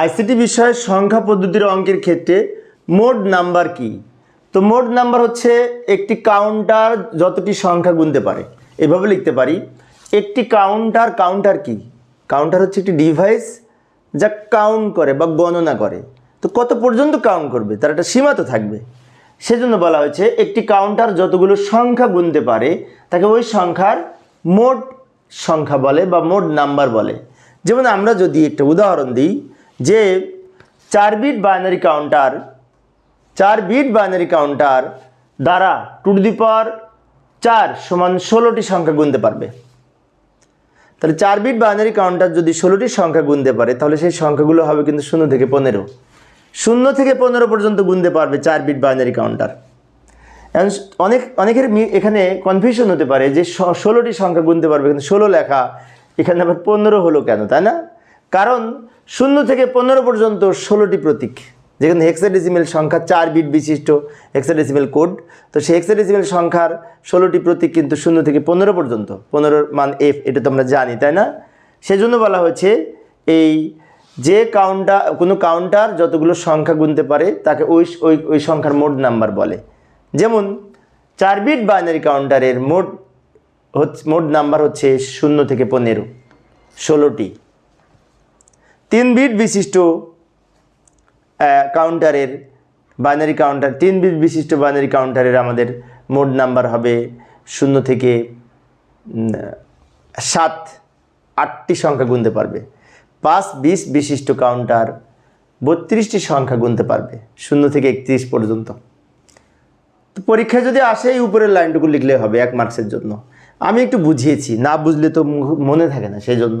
ICT বিষয়ের সংখ্যা পদ্ধতির অঙ্কের ক্ষেত্রে মোড নাম্বার কি? তো মোড নাম্বার হচ্ছে একটি কাউন্টার যতটি সংখ্যা গুনতে পারে। এভাবে লিখতে পারি, একটি কাউন্টার কাউন্টার কি? কাউন্টার হচ্ছে একটি ডিভাইস যা কাউন্ট করে বা গণনা করে। তো কত পর্যন্ত কাউন্ট করবে? তার একটা সীমা তো থাকবে। সেজন্য বলা হয়েছে একটি কাউন্টার যতগুলো সংখ্যা গুনতে পারে, তাকে ওই সংখ্যার মোট সংখ্যা বলে বা মোট নাম্বার বলে। যেমন আমরা যদি একটা উদাহরণ দিই যে চার বিট বাইনারি কাউন্টার চার বিট বাইনারি কাউন্টার দ্বারা টু টু দি পাওয়ার চার সমান ষোলোটি সংখ্যা গুনতে পারবে। তাহলে চার বিট বাইনারি কাউন্টার যদি ষোলোটি সংখ্যা গুনতে পারে, তাহলে সেই সংখ্যাগুলো হবে কিন্তু শূন্য থেকে পনেরো। শূন্য থেকে পনেরো পর্যন্ত গুনতে পারবে চার বিট বাইনারি কাউন্টার অনেক, অনেকের এখানে কনফিউশন হতে পারে যে ষোলোটি সংখ্যা গুনতে পারবে কিন্তু ষোলো লেখা, এখানে আবার পনেরো হলো কেন, তাই না? কারণ শূন্য থেকে পনেরো পর্যন্ত ষোলোটি প্রতীক। যেখানে হেক্সাডেসিমেল সংখ্যা চার বিট বিশিষ্ট হেক্সাডেসিমেল কোড তো সেই হেক্সাডেসিমেল সংখ্যার ষোলোটি প্রতীক কিন্তু শূন্য থেকে পনেরো পর্যন্ত। পনেরোর মান এফ এটা তো আমরা জানি, তাই না? সেজন্য বলা হয়েছে এই যে কাউন্টার কোনো কাউন্টার যতগুলো সংখ্যা গুনতে পারে, তাকে ওই ওই ওই সংখ্যার মোট নাম্বার বলে। যেমন চার বিট বাইনারি কাউন্টারের মোট হচ্ছে, মোট নাম্বার হচ্ছে শূন্য থেকে পনেরো। ষোলোটি। তিন বিট বিশিষ্ট কাউন্টারের বাইনারি কাউন্টার তিন বিট বিশিষ্ট বাইনারি কাউন্টারের আমাদের মোট নাম্বার হবে শূন্য থেকে সাত, আটটি সংখ্যা গুনতে পারবে। পাঁচ বিশ বিশিষ্ট কাউন্টার বত্রিশটি সংখ্যা গুনতে পারবে, শূন্য থেকে একত্রিশ পর্যন্ত। তো পরীক্ষায় যদি আসে এই উপরের লাইনটুকু লিখলে হবে এক মার্কসের জন্য। আমি একটু বুঝিয়েছি, না বুঝলে তো মনে থাকে না সেই জন্য